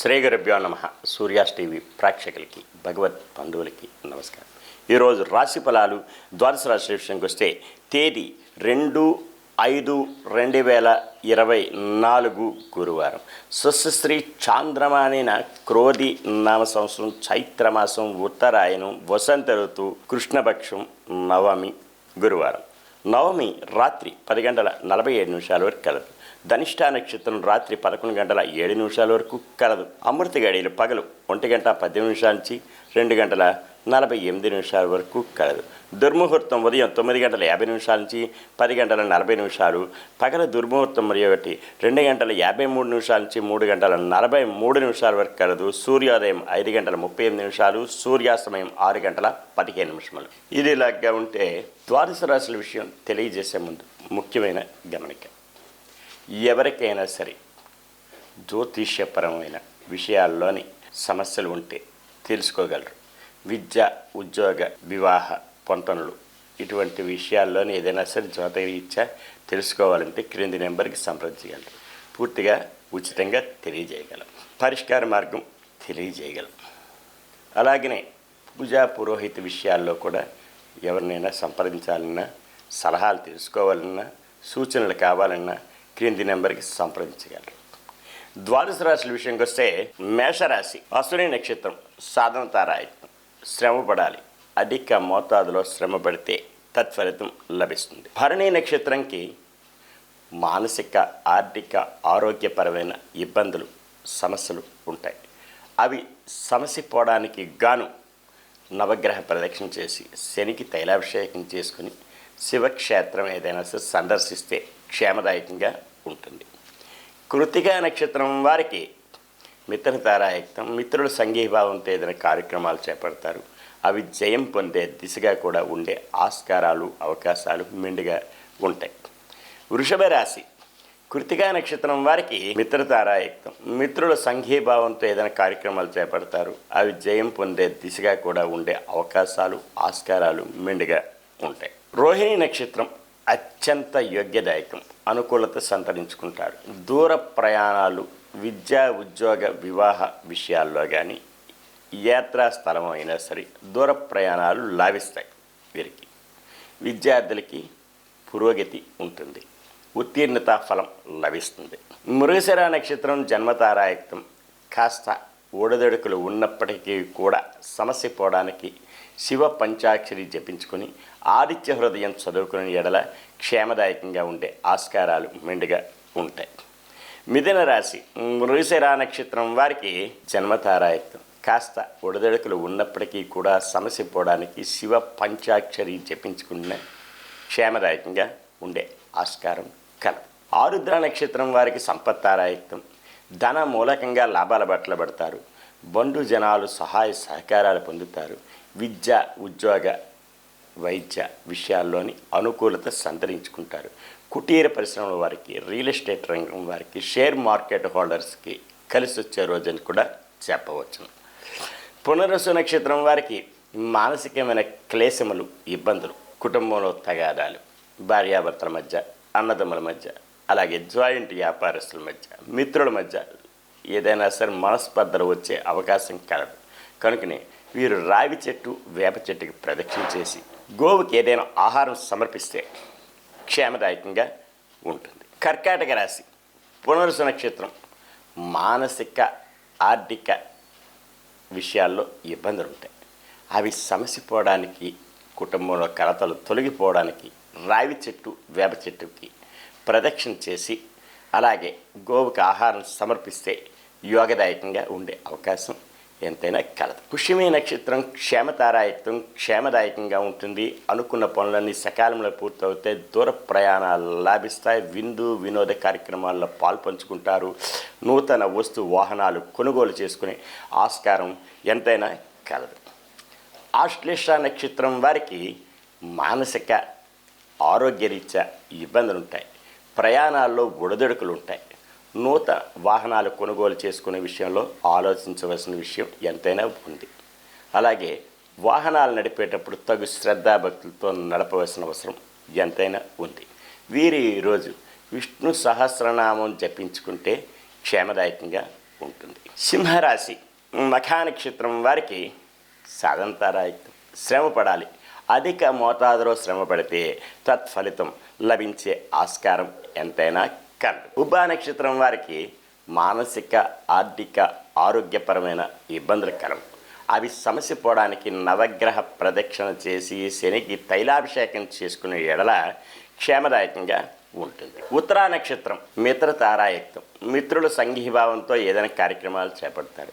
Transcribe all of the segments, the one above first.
శ్రీగరభ్యో నమ. సూర్యాస్ టీవీ ప్రేక్షకులకి భగవత్ బంధువులకి నమస్కారం. ఈరోజు రాశి ఫలాలు ద్వాదశ రాశి విషయానికి వస్తే తేదీ రెండు ఐదు రెండు వేల ఇరవై నాలుగు గురువారం. స్వస్త్రీ చాంద్రమానైన క్రోధి నామ సంవత్సరం చైత్రమాసం ఉత్తరాయణం వసంత ఋతువు కృష్ణపక్షం నవమి గురువారం. నవమి రాత్రి పది గంటల నలభై ఏడు నిమిషాల వరకు కలదు. ధనిష్టా నక్షత్రం రాత్రి పదకొండు గంటల ఏడు నిమిషాల వరకు కలదు. అమృత గడియలు పగలు ఒంటి గంట పద్దెనిమిది నిమిషాల నుంచి రెండు గంటల నలభై ఎనిమిది నిమిషాల వరకు కలదు. దుర్ముహూర్తం ఉదయం తొమ్మిది గంటల యాభై నిమిషాల నుంచి పది గంటల నలభై నిమిషాలు పగల దుర్ముహూర్తం మరియు ఒకటి రెండు గంటల యాభై మూడు నిమిషాల నుంచి మూడు గంటల నలభై మూడు నిమిషాల వరకు కలదు. సూర్యోదయం ఐదు గంటల ముప్పై ఎనిమిది నిమిషాలు సూర్యాస్తమయం ఆరు గంటల పదిహేను నిమిషాలు ఇది ఇలాగా ఉంటే ద్వాదశ రాశుల విషయం తెలియజేసే ముందు ముఖ్యమైన గమనిక. ఎవరికైనా సరే జ్యోతిష్యపరమైన విషయాల్లోని సమస్యలు ఉంటే తెలుసుకోగలరు. విద్య ఉద్యోగ వివాహ పొంతనలు ఇటువంటి విషయాల్లోని ఏదైనా సరే జ్యోతిరీత్యా తెలుసుకోవాలంటే క్రింది నెంబర్కి సంప్రదించగలరు పూర్తిగా ఉచితంగా తెలియజేయగలం. పరిష్కార మార్గం తెలియజేయగలం. అలాగనే పూజా పురోహిత విషయాల్లో కూడా ఎవరినైనా సంప్రదించాలన్నా సలహాలు తెలుసుకోవాలన్నా సూచనలు కావాలన్నా క్రింది నెంబర్కి సంప్రదించగలరు. ద్వాదశ రాశుల విషయంకి వస్తే మేషరాశి అశ్విని నక్షత్రం సాధన తారాయత్నం శ్రమ పడాలి. అధిక మోతాదులో శ్రమ పడితే తత్ఫలితం లభిస్తుంది. భరణి నక్షత్రంకి మానసిక ఆర్థిక ఆరోగ్యపరమైన ఇబ్బందులు సమస్యలు ఉంటాయి. అవి సమసిపోవడానికి గాను నవగ్రహ ప్రదక్షిణ చేసి శనికి తైలాభిషేకం చేసుకుని శివక్షేత్రం ఏదైనా సరే సందర్శిస్తే క్షేమదాయకంగా ఉంటుంది కృతికా నక్షత్రం వారికి మిత్ర తారాయుక్తం మిత్రుల సంఘీభావంతో ఏదైనా కార్యక్రమాలు చేపడతారు. అవి జయం పొందే దిశగా కూడా ఉండే ఆస్కారాలు అవకాశాలు మెండుగా ఉంటాయి. వృషభ రాశి కృతికా నక్షత్రం వారికి మిత్రతారాయుక్తం మిత్రుల సంఘీభావంతో ఏదైనా కార్యక్రమాలు చేపడతారు. అవి జయం పొందే దిశగా కూడా ఉండే అవకాశాలు ఆస్కారాలు మెండుగా ఉంటాయి. రోహిణి నక్షత్రం అత్యంత యోగ్యదాయకం. అనుకూలత సంతరించుకుంటాడు. దూర ప్రయాణాలు విద్యా ఉద్యోగ వివాహ విషయాల్లో కానీ యాత్రా స్థలం అయినా సరే దూర ప్రయాణాలు లాభిస్తాయి వీరికి. విద్యార్థులకి పురోగతి ఉంటుంది. ఉత్తీర్ణత ఫలం లభిస్తుంది. మృగశిర నక్షత్రం జన్మతారాయుక్తం. కాస్త ఊడదొడుకులు ఉన్నప్పటికీ కూడా సమస్య పోవడానికి శివ పంచాక్షరి జపించుకొని ఆదిత్య హృదయం చదువుకునే ఎడల క్షేమదాయకంగా ఉండే ఆస్కారాలు మెండుగా ఉంటాయి. మిథున రాశి మృగశిరా నక్షత్రం వారికి జన్మతారాయత్వం. కాస్త ఉడదడుకులు ఉన్నప్పటికీ కూడా సమస్య పోవడానికి శివ పంచాక్షరి జపించుకున్న క్షేమదాయకంగా ఉండే ఆస్కారం కలదు ఆరుద్ర నక్షత్రం వారికి సంపత్తారాయత్వం. ధన మూలకంగా లాభాల బట్టలు పడతారు. బంధు జనాలు సహాయ సహకారాలు పొందుతారు. విద్య ఉద్యోగ వైద్య విషయాల్లోని అనుకూలత సంతరించుకుంటారు. కుటీర పరిశ్రమల వారికి రియల్ ఎస్టేట్ రంగం వారికి షేర్ మార్కెట్ హోల్డర్స్కి కలిసి వచ్చే రోజని కూడా చెప్పవచ్చును పునరుసు నక్షత్రం వారికి మానసికమైన క్లేశములు ఇబ్బందులు కుటుంబంలో తగాదాలు భార్యాభర్తల మధ్య అన్నదమ్ముల మధ్య అలాగే జాయింట్ వ్యాపారస్తుల మధ్య మిత్రుల మధ్య ఏదైనా సరే మనస్పర్ధలు వచ్చే అవకాశం కలదు. కనుకనే వీరు రావి చెట్టు వేప చెట్టుకి ప్రదక్షిణ చేసి గోవుకి ఏదైనా ఆహారం సమర్పిస్తే క్షేమదాయకంగా ఉంటుంది. కర్కాటక రాశి పునరుసు నక్షత్రం మానసిక ఆర్థిక విషయాల్లో ఇబ్బందులు ఉంటాయి అవి సమసిపోవడానికి కుటుంబంలో కలతలు తొలగిపోవడానికి రావి చెట్టు వేప చెట్టుకి ప్రదక్షిణ చేసి అలాగే గోవుకి ఆహారం సమర్పిస్తే యోగదాయకంగా ఉండే అవకాశం ఎంతైనా కలదు పుష్యమి నక్షత్రం క్షేమతారాయుక్తం క్షేమదాయకంగా ఉంటుంది. అనుకున్న పనులన్నీ సకాలంలో పూర్తవుతాయి. దూర ప్రయాణాలు లాభిస్తాయి. విందు వినోద కార్యక్రమాల్లో పాల్పంచుకుంటారు. నూతన వస్తు వాహనాలు కొనుగోలు చేసుకునే ఆస్కారం ఎంతైనా కలదు. ఆశ్లేష నక్షత్రం వారికి మానసిక ఆరోగ్యరీత్యా ఇబ్బందులు ఉంటాయి ప్రయాణాల్లో ఒడిదొడుకులు ఉంటాయి నూతన వాహనాలు కొనుగోలు చేసుకునే విషయంలో ఆలోచించవలసిన విషయం ఎంతైనా ఉంది. అలాగే వాహనాలు నడిపేటప్పుడు తగు శ్రద్ధాభక్తులతో నడపవలసిన అవసరం ఎంతైనా ఉంది. వీరి ఈరోజు విష్ణు సహస్రనామం జపించుకుంటే క్షేమదాయకంగా ఉంటుంది. సింహరాశి మఖా నక్షత్రం వారికి సాధంతారాయుక్తం శ్రమ పడాలి. అధిక మోతాదులో శ్రమ పడితే తత్ఫలితం లభించే ఆస్కారం ఎంతైనా కలదు ఉభ నక్షత్రం వారికి మానసిక ఆర్థిక ఆరోగ్యపరమైన ఇబ్బందులు కలవు. అవి సమస్య పోవడానికి నవగ్రహ ప్రదక్షిణ చేసి శనికి తైలాభిషేకం చేసుకునే ఎడల క్షేమదాయకంగా ఉంటుంది. ఉత్తరా నక్షత్రం మిత్ర తారాయుక్తం మిత్రుల సంఘీభావంతో ఏదైనా కార్యక్రమాలు చేపడతారు.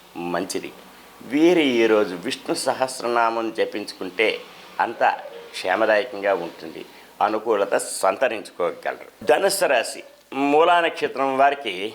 మంచిది. వీరు ఈరోజు విష్ణు సహస్రనామం జపించుకుంటే అంత క్షేమదాయకంగా ఉంటుంది. అనుకూలత సంతరించుకోగలరు. ధనుస్సు రాశి మూలా నక్షత్రం వారికి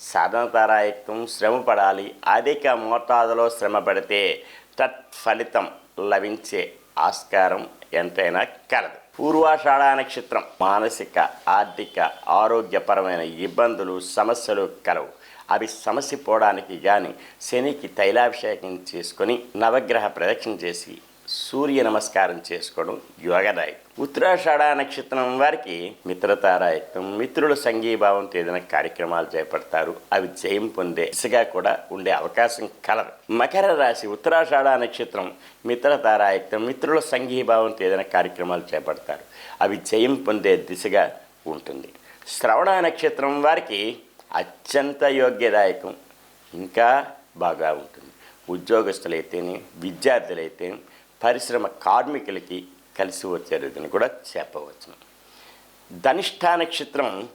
సాధనతారాయుక్తం శ్రమ పడాలి అధిక మోతాదులో శ్రమ పడితే తత్ఫలితం లభించే ఆస్కారం ఎంతైనా కలదు. పూర్వాషాఢ నక్షత్రం మానసిక ఆర్థిక ఆరోగ్యపరమైన ఇబ్బందులు సమస్యలు కలవు. అవి సమస్య పోవడానికి కానీ శనికి తైలాభిషేకం చేసుకొని నవగ్రహ ప్రదక్షిణ చేసి సూర్య నమస్కారం చేసుకోవడం యోగదాయకం. ఉత్తరాషాఢ నక్షత్రం వారికి మిత్రతారాయకం మిత్రుల సంఘీభావంతో ఏదైనా కార్యక్రమాలు చేపడతారు. అవి జయం పొందే దిశగా కూడా ఉండే అవకాశం కలదు. మకర రాశి ఉత్తరాషాఢ నక్షత్రం మిత్రతారాయక్తం మిత్రుల సంఘీభావంతో ఏదైనా కార్యక్రమాలు చేపడతారు. అవి జయం పొందే దిశగా ఉంటుంది. శ్రవణ నక్షత్రం వారికి అత్యంత యోగ్యదాయకం. ఇంకా బాగా ఉంటుంది. ఉద్యోగస్తులైతేనే విద్యార్థులైతే పరిశ్రమ కార్మికులకి కలిసి వచ్చేదని కూడా చెప్పవచ్చును ధనిష్ఠా నక్షత్రం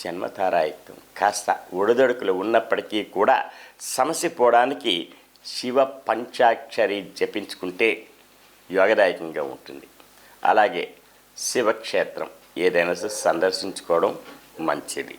జన్మతారాయుక్తం కాస్త ఒడిదొడుకులు ఉన్నప్పటికీ కూడా సమస్య పోవడానికి శివ పంచాక్షరి జపించుకుంటే యోగదాయకంగా ఉంటుంది. అలాగే శివక్షేత్రం ఏదైనా సందర్శించుకోవడం మంచిది.